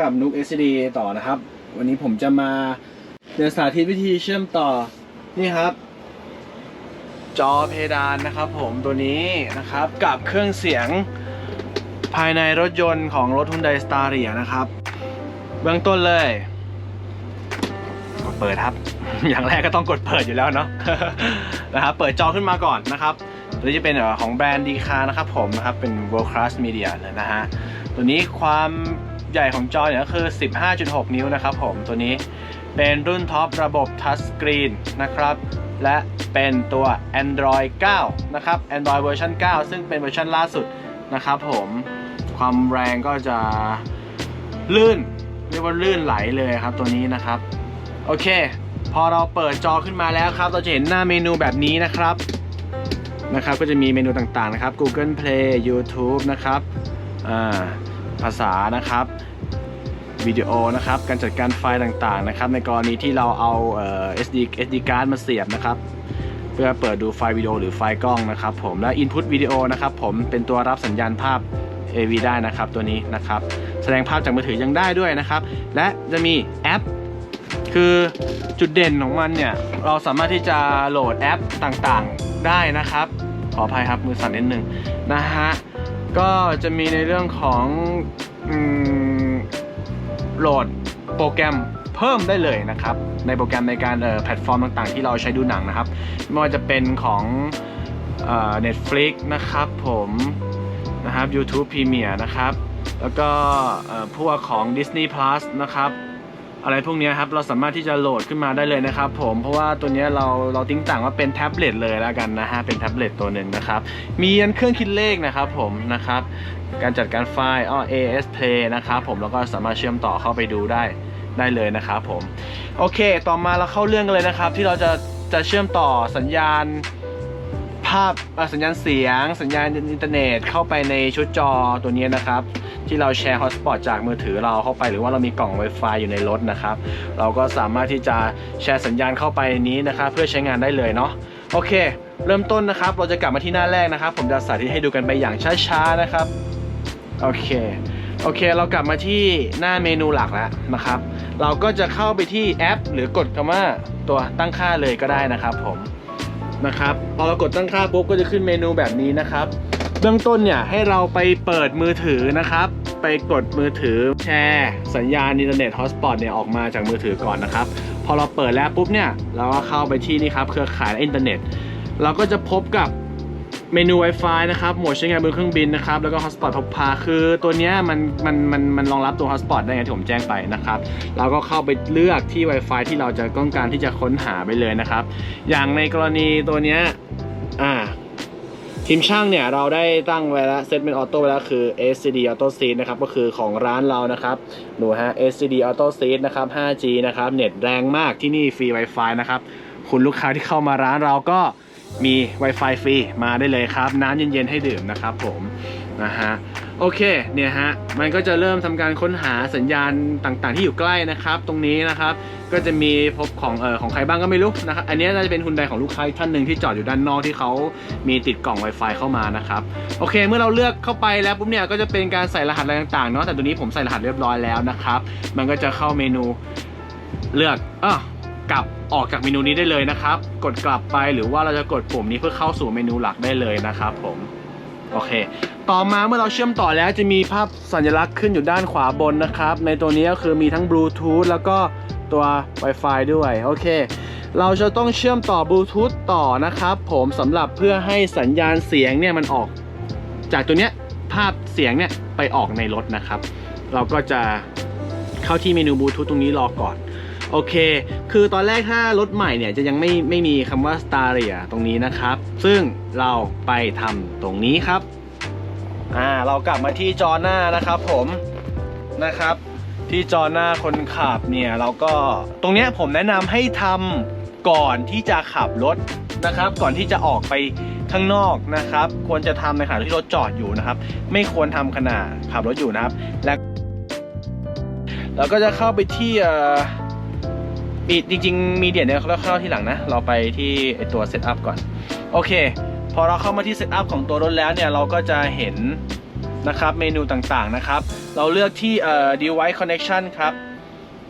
กับนุก SD ต่อนะครับ วันนี้ผมจะมาเรียนสาธิตวิธีเชื่อมต่อนี่ครับ จอเพดานนะครับผมตัวนี้นะครับกับเครื่องเสียงภายในรถยนต์ของรถ Hyundai Staria นะครับ เบื้องต้นเลยกดเปิดครับ อย่างแรกก็ต้องกดเปิดอยู่แล้วเนาะนะครับเปิดจอขึ้นมาก่อนนะครับตัวนี้จะเป็นของแบรนด์ดีคานะครับผมนะครับเป็น World Class Media เลยนะฮะตัวนี้ความ ใหญ่ของจอเนี่ยก็คือ 15.6 นิ้วนะครับผมตัวนี้เป็นรุ่นท็อประบบ Touch Screen นะครับ และเป็นตัว Android 9 นะครับ Android เวอร์ชัน9 ซึ่งเป็นเวอร์ชันล่าสุดนะครับผมความแรงก็จะลื่น เรียกว่าลื่นไหลเลยครับตัวนี้นะครับ โอเค พอเราเปิดจอขึ้นมาแล้วครับ เราจะเห็นหน้าเมนูแบบนี้นะครับนะครับ ก็จะมีเมนูต่างๆนะครับ Google Play YouTube นะครับอ่า ภาษานะครับวิดีโอนะครับการจัดการไฟล์ต่างๆนะครับ ในกรณีที่เราเอาเอ่อ SD SD card มาเสียบนะครับ เพื่อเปิดดูไฟล์วิดีโอหรือไฟล์กล้องนะครับ ผมและ Input วิดีโอนะครับ ผมเป็นตัวรับสัญญาณภาพ AV ได้นะครับตัวนี้นะครับ แสดงภาพจากมือถือยังได้ด้วยนะครับ และจะมีแอป คือจุดเด่นของมันเนี่ย เราสามารถที่จะโหลดแอปต่างๆได้นะครับ ขออภัยครับมือสั่นนิดนึงนะฮะ ก็จะมีในเรื่องของโหลดโปรแกรมเพิ่มได้เลยนะครับ ในโปรแกรมในการแพลตฟอร์มต่างๆ ที่เราใช้ดูหนังนะครับ ไม่ว่าจะเป็นของเน็ตฟลิกนะครับผมนะครับ YouTube Premiere นะครับ แล้วก็พวกของ Disney Plus นะครับ อะไรพวกนี้ครับเราสามารถที่จะโหลดขึ้นมาได้เลยนะครับผมเพราะว่าตัวนี้เราเราติ้งต่างว่าเป็นแท็บเล็ตเลยแล้วกันนะฮะเป็นแท็บเล็ตตัวหนึ่งนะครับมียันเครื่องคิดเลขนะครับผมนะครับการจัดการไฟล์อ้อ AS Play นะครับผมแล้วก็สามารถเชื่อมต่อเข้าไปดูได้ได้เลยนะครับผมโอเค ต่อมาเราเข้าเรื่องกันเลยนะครับ ที่เราจะจะเชื่อมต่อสัญญาณาพสัญญาณเสียง สัญญาณอินเทอร์เน็ตเข้าไปในชุดจอตัวนี้นะครับ ที่เราแชร์ฮอตสปอตจากมือถือเราเข้าไป หรือว่าเรามีกล่อง Wi-Fi อยู่ในรถนะครับ เราก็สามารถที่จะแชร์สัญญาณเข้าไปนนี้นะครับ เพื่อใช้งานได้เลยเนาะโอเค เริ่มต้นนะครับ เราจะกลับมาที่หน้าแรกนะครับ ผมจะสาธิตให้ดูกันไปอย่างช้าๆนะครับโอเคโอเค เรากลับมาที่หน้าเมนูหลักแล้วนะครับ เราก็จะเข้าไปที่แอป หรือกดคำว่าตัวตั้งค่าเลยก็ได้นะครับผม นะครับพอเรากดตั้งค่าปุ๊บก็จะขึ้นเมนูแบบนี้นะครับเบื้องต้นเนี่ยให้เราไปเปิดมือถือนะครับ ไปกดมือถือแชร์สัญญาณอินเทอร์เน็ตฮอตสปอตเนี่ยออกมาจากมือถือก่อนนะครับ พอเราเปิดแล้วปุ๊บเนี่ยเราก็เข้าไปที่นี่ครับเครือข่ายอินเทอร์เน็ต เราก็จะพบกับ เมนู Wi-Fi นะครับ โหมดใช้งานบนเครื่องบินนะครับ แล้วก็ Hotspot พกพา คือตัวเนี้ยมันมันมันมันรองรับตัว Hotspot ได้ไงที่ผมแจ้งไปนะครับ เราก็เข้าไปเลือกที่ Wi-Fi ที่เราจะต้องการที่จะค้นหาไปเลยนะครับ อย่างในกรณีตัวเนี้ยอ่าทีมช่างเนี่ยเราได้ตั้งไว้แล้วเซตเป็นออโต้ไว้แล้วคือ SCD Auto Seat นะครับก็คือของร้านเรานะครับดูฮะ SCD Auto Seat นะครับ 5G นะครับเน็ตแรงมากที่นี่ฟรี Wi-Fi นะครับ คุณลูกค้าที่เข้ามาร้านเราก็ มี Wi-Fi ฟรีมาได้เลยครับ น้ำเย็นๆให้ดื่มนะครับผมนะฮะโอเคเนี่ยฮะมันก็จะเริ่มทำการค้นหาสัญญาณต่างๆ ที่อยู่ใกล้นะครับ ตรงนี้นะครับก็จะมีพบของเออของใครบ้างก็ไม่รู้นะครับอันนี้น่าจะเป็นฮุนไดของลูกค้าท่านหนึ่งที่จอดอยู่ด้านนอกที่เขามีติดกล่อง Wi-Fi เข้ามานะครับโอเค เมื่อเราเลือกเข้าไปแล้วปุ๊บเนี่ยก็จะเป็นการใส่รหัสอะไรต่างๆเนาะแต่ตัวนี้ผมใส่รหัสเรียบร้อยแล้วนะครับ มันก็จะเข้าเมนูเลือกอ้อ กลับออกจากเมนูนี้ได้เลยนะครับ กดกลับไปหรือว่าเราจะกดปุ่มนี้เพื่อเข้าสู่เมนูหลักได้เลยนะครับผมโอเค ต่อมาเมื่อเราเชื่อมต่อแล้วจะมีภาพสัญลักษณ์ขึ้นอยู่ด้านขวาบนนะครับ ในตัวนี้ก็คือมีทั้งบลูทูธแล้วก็ตัว Wi-Fi ด้วย โอเค เราจะต้องเชื่อมต่อบลูทูธต่อนะครับผมสำหรับเพื่อให้สัญญาณเสียงเนี่ยมันออก จากตัวเนี้ยภาพเสียงเนี่ยไปออกในรถนะครับ เราก็จะเข้าที่เมนูบลูทูธตรงนี้รอก่อน โอเค คือตอนแรกถ้ารถใหม่เนี่ยจะยังไม่ไม่มีคำว่า Staria ตรงนี้นะครับ ซึ่งเราไปทำตรงนี้ครับ อ่า เรากลับมาที่จอหน้านะครับผมนะครับ ที่จอหน้าคนขับเนี่ยเราก็ตรงเนี้ยผมแนะนำให้ทำก่อนที่จะขับรถนะครับ ก่อนที่จะออกไปข้างนอกนะครับ ควรจะทำในขณะที่รถจอดอยู่นะครับ ไม่ควรทำขณะขับรถอยู่นะครับ และเราก็จะเข้าไปที่อ่อ มีจริง ๆ มีเดียเนี่ยเราเข้าที่หลังนะ เราไปที่ตัวเซตอัพก่อน โอเค พอเราเข้ามาที่เซตอัพของตัวรถแล้วเนี่ย เราก็จะเห็นนะครับเมนูต่างๆนะครับ เราเลือกที่เอ่อ device connection ครับ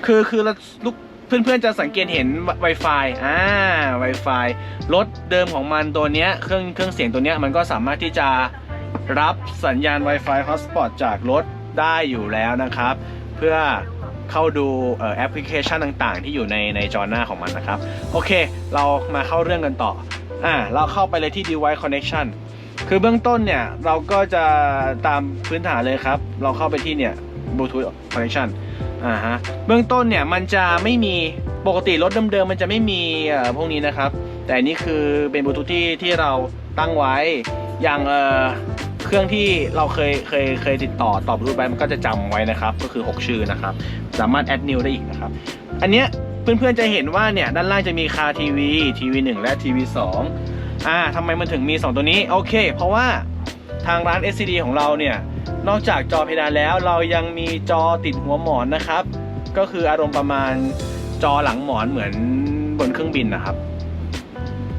คือคือเราลูกเพื่อนๆจะสังเกตเห็น Wi-Fi อ่า Wi-Fi รถเดิมของมันตัวเนี้ยเครื่องเครื่องเสียงตัวเนี้ยมันก็สามารถที่จะรับสัญญาณ Wi-Fi hotspot จากรถได้อยู่แล้วนะครับ เพื่อ เข้าดูแอปพลิเคชันต่างๆ ที่อยู่ในในจอหน้าของมันนะครับ โอเค เรามาเข้าเรื่องกันต่ออ่าเราเข้าไปเลยที่ device connection คือเบื้องต้นเนี่ย เราก็จะตามพื้นฐานเลยครับ เราเข้าไปที่เนี่ย Bluetooth connection อ่าฮะเบื้องต้นเนี่ย มันจะไม่มีปกติรถเดิมๆมันจะไม่มีเอ่อพวกนี้นะครับ แต่นนี้คือเป็นบลูทูธที่ที่เราตั้งไว้อย่างเอ่อ รื่องที่เราเคยเคยเคยติดต่อตอบลูทูธไปมันก็จะจำไว้นะครับ ก็คือ 6 ชื่อนะครับ สามารถแอดนิวได้อีกนะครับ อันเนี้ยเพื่อนๆจะเห็นว่าเนี่ยด้านล่างจะมีคาทีวีทีวี1และทีวี2อ่าทำไมมันถึงมี 2 ตัวนี้ โอเค เพราะว่าทางร้าน SCD ของเราเนี่ย นอกจากจอเพดานแล้วเรายังมีจอติดหัวหมอนนะครับ ก็คืออารมณ์ประมาณจอหลังหมอนเหมือนบนเครื่องบินนะครับ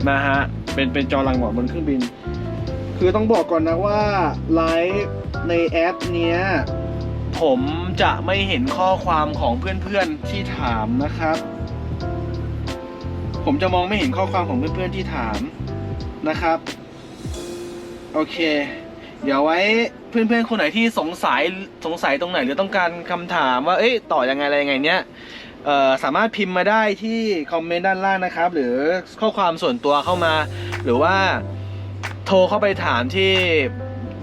นะฮะเป็นเป็นจอหลังหมอนบนเครื่องบิน คือต้องบอกก่อนนะว่าไลฟ์ในแอปเนี้ยผมจะไม่เห็นข้อความของเพื่อนๆที่ถามนะครับ ผมจะมองไม่เห็นข้อความของเพื่อนๆที่ถามนะครับ โอเค เดี๋ยวไว้เพื่อนๆคนไหนที่สงสัยสงสัยตรงไหนหรือต้องการคำถามว่าเอ๊ะต่อยังไงอะไรยังไงเนี้ยสามารถพิมพ์มาได้ที่คอมเมนต์ด้านล่างนะครับ หรือข้อความส่วนตัวเข้ามา หรือว่า โทรเข้าไปถามที่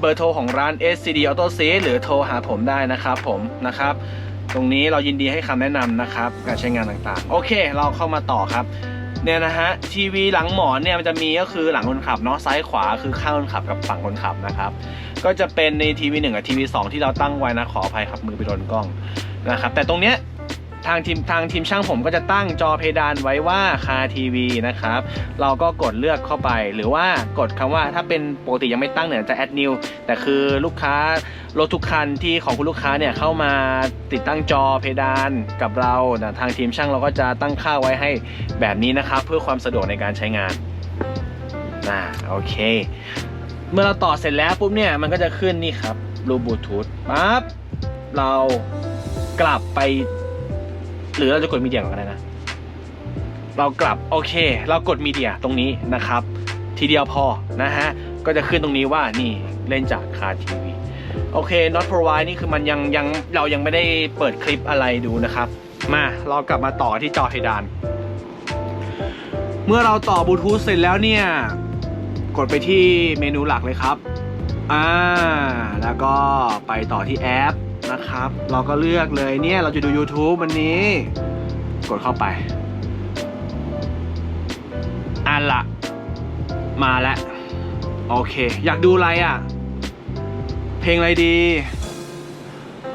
เบอร์โทรของร้าน SCD Auto s a v e หรือโทรหาผมได้นะครับผมนะครับ ตรงนี้เรายินดีให้คำแนะนำนะครับ การใช้งานต่างๆ โอเค เราเข้ามาต่อครับเนี่ยนะฮะทีวีหลังหมอนเนี่ยมันจะมีก็คือหลังคนขับเนาะซ้ายขวาคือข้างคนขับกับฝั่งคนขับนะครับ ก็จะเป็นในทีวีหนึ่งกับทีวีสองที่เราตั้งไว้นะขออภัยครับมือไปโดนกล้องนะครับ แต่ตรงเนี้ย ทางทีมทางทีมช่างผมก็จะตั้งจอเพดานไว้ว่าคาทีวีนะครับ เราก็กดเลือกเข้าไป หรือว่ากดคำว่าถ้าเป็นปกติยังไม่ตั้งเนี่ยจะแอดนิวแต่คือลูกค้ารถทุกคันที่ของคุณลูกค้าเนี่ยเข้ามาติดตั้งจอเพดานกับเรานะทางทีมช่างเราก็จะตั้งค่าไว้ให้แบบนี้นะครับ เพื่อความสะดวกในการใช้งานนะโอเค เมื่อเราต่อเสร็จแล้วปุ๊บเนี่ยมันก็จะขึ้นนี่ครับรูบลูทูธปั๊บเรากลับไป หรือเราจะกดมีเดียก่อนก็ได้นะ เรากลับโอเค เรากดมีเดียตรงนี้นะครับ ทีเดียวพอนะฮะ ก็จะขึ้นตรงนี้ว่านี่เล่นจากคาทีวีโอเค not provide นี่คือมันยังยังเรายังไม่ได้เปิดคลิปอะไรดูนะครับ มาเรากลับมาต่อที่จอเพดาน เมื่อเราต่อบลูทูธเสร็จแล้วเนี่ย กดไปที่เมนูหลักเลยครับ อ่า แล้วก็ไปต่อที่แอป นะครับ เราก็เลือกเลยเนี่ยเราจะดู YouTube วันนี้ กดเข้าไปอันละ มาแล้วโอเค อยากดูอะไรอะ เพลงอะไรดี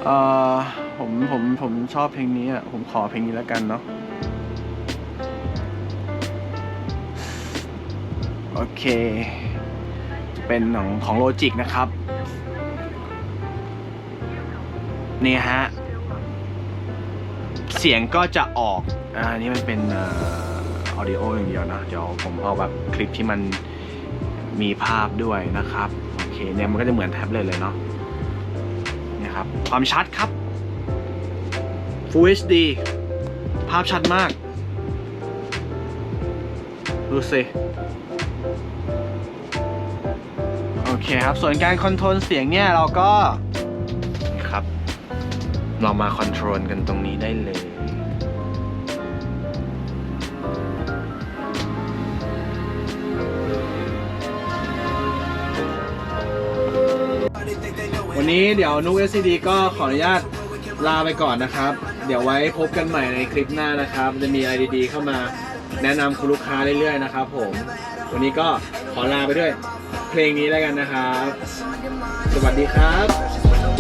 เอ่อผมผมผมชอบเพลงนี้อะผมขอเพลงนี้แล้วกันเนาะโอเคเป็นของของโลจิกนะครับ นี่ฮะ เสียงก็จะออกอ่านี่มันเป็นออ audio อย่างเดียวนะเดี๋ยวผมเอาแบบคลิปที่มันมีภาพด้วยนะครับโอเคเนี่ยมันก็จะเหมือนแท็บเล็ตเลยเนาะนี่ครับความชัดครับ Full HD ภาพชัดมาก ดูสิโอเคครับ ส่วนการคอนโทรลเสียงเนี่ยเราก็ เรามาคอนโทรลกันตรงนี้ได้เลย วันนี้เดี๋ยวนุก SCD ก็ขออนุญาตลาไปก่อนนะครับ เดี๋ยวไว้พบกันใหม่ในคลิปหน้านะครับ จะมีอะไรดีๆเข้ามาแนะนำคุณลูกค้าเรื่อยๆนะครับผม วันนี้ก็ขอลาไปด้วยเพลงนี้แล้วกันนะครับ สวัสดีครับ